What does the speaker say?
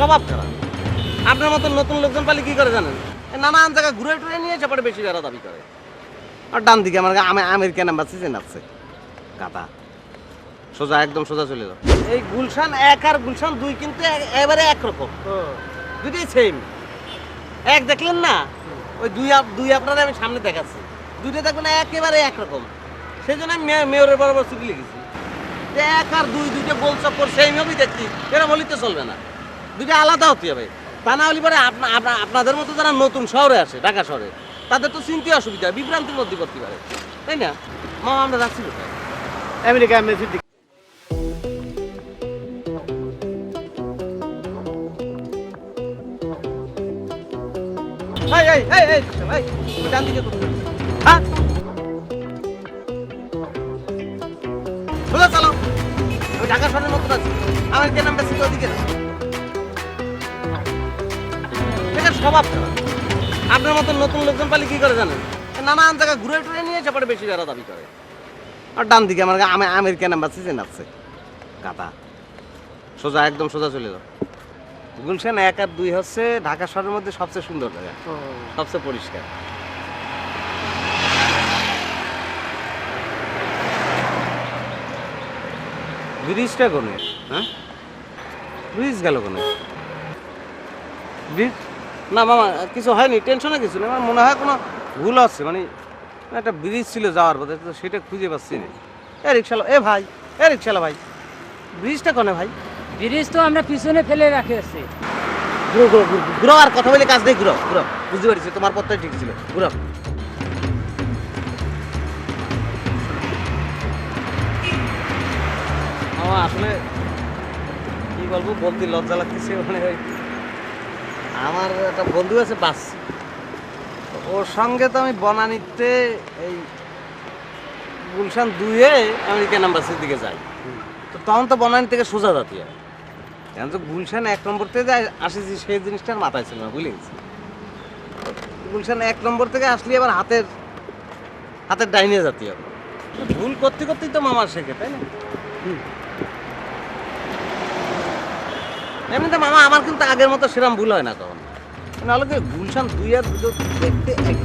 স্বভাব খারাপ আপনার মতন নতুন লোকজন পালি কি করে জানেন? নানান জায়গা ঘুরে টুরে নিয়ে চাপড়ে বেশি বেড়া দাবি করে। আর ডান দিকে আমার আমি আমেরিকান এম্বাসি চেনাচ্ছে কাটা সোজা একদম সোজা চলে যাও। এই গুলশান এক আর গুলশান দুই কিন্তু এবারে একরকম। দুটোই সেম এক দেখলেন না? ওই দুই আপ- দুই আপনারা আমি সামনে দেখাচ্ছি। দুইটা দেখবেন একেবারে একরকম। সেই জন্য আমি মেয়রের বরাবর চিঠি লিখেছি। এক আর দুই দুইটা গোল চক্কর সেই ভাবেই দেখছি এরা বলিতে চলবে না। দুইটা আলাদা হতে হবে। তা না হলে পরে আপনা- আপনা- আপনাদের মতো যারা নতুন শহরে আসে ঢাকা শহরে তাদের তো চিনতে অসুবিধা বিভ্রান্তির মধ্যে করতে পারে। তাই না? মা আমরা যাচ্ছি কোথায়? আমেরিকা এই এই এই এই এই ডান দিকে হ্যাঁ? সোজা চালাও। আমি ঢাকা শহরের মতো আছি। আমার কেন আমরা ছিল ওদিকে না স্বভাব আপনার। মতন নতুন লোকজন পালি কি করে জানেন? নানান জায়গা ঘুরে টুরে নিয়ে চাপড়ে বেশি যারা দাবি করে। আর ডান দিকে আমার আমি আমেরিকান এম্বাসি চেনাচ্ছে কাটা সোজা একদম সোজা চলে যাও। গুলশান এক আর দুই হচ্ছে ঢাকা শহরের মধ্যে সবচেয়ে সুন্দর জায়গা সবচেয়ে পরিষ্কার। ব্রিজটা কোনে? হ্যাঁ? ব্রিজ গেল কোনে? ব্রিজ না মামা কিছু হয়নি টেনশনে কিছু নেই আমার মনে হয় কোনো ভুল আছে মানে একটা ব্রিজ ছিল যাওয়ার পথে তো সেটা খুঁজে পাচ্ছি না। এ রিক্সালা এ ভাই এ রিক্সালা ভাই ব্রিজটা কোনে ভাই? ব্রিজ তো আমরা পিছনে ফেলে রাখে আছি ঘুরো ঘুরো ঘুরো ঘুরো। আর কথা বলে কাজ নেই ঘুরো ঘুরো। বুঝতে পারছি তোমার পথটাই ঠিক ছিল ঘুরো। আমার আসলে কি বলব বলতে লজ্জা লাগতেছে মানে আমার একটা বন্ধু আছে, বাস। ওর সঙ্গে তো আমি বনানিতে এই গুলশান দুয়ে আমেরিকান এম্বাসির দিকে যাই। তো তখন তো বনানি থেকে সোজা জাতি হয়। এখন তো গুলশান এক নম্বর থেকে যায়, আসেছি সেই জিনিসটার মাথায় ছিল না বুঝলে গুলশান এক নম্বর থেকে আসলে আবার হাতের হাতের ডাইনে জাতি হবে। ভুল করতে করতেই তো মামার শেখে, তাই না? এমনিতে মামা আমার কিন্তু আগের মতো সেরকম ভুল হয় না তখন নাহলে গুলশান দুই আর দুটো দেখতে এক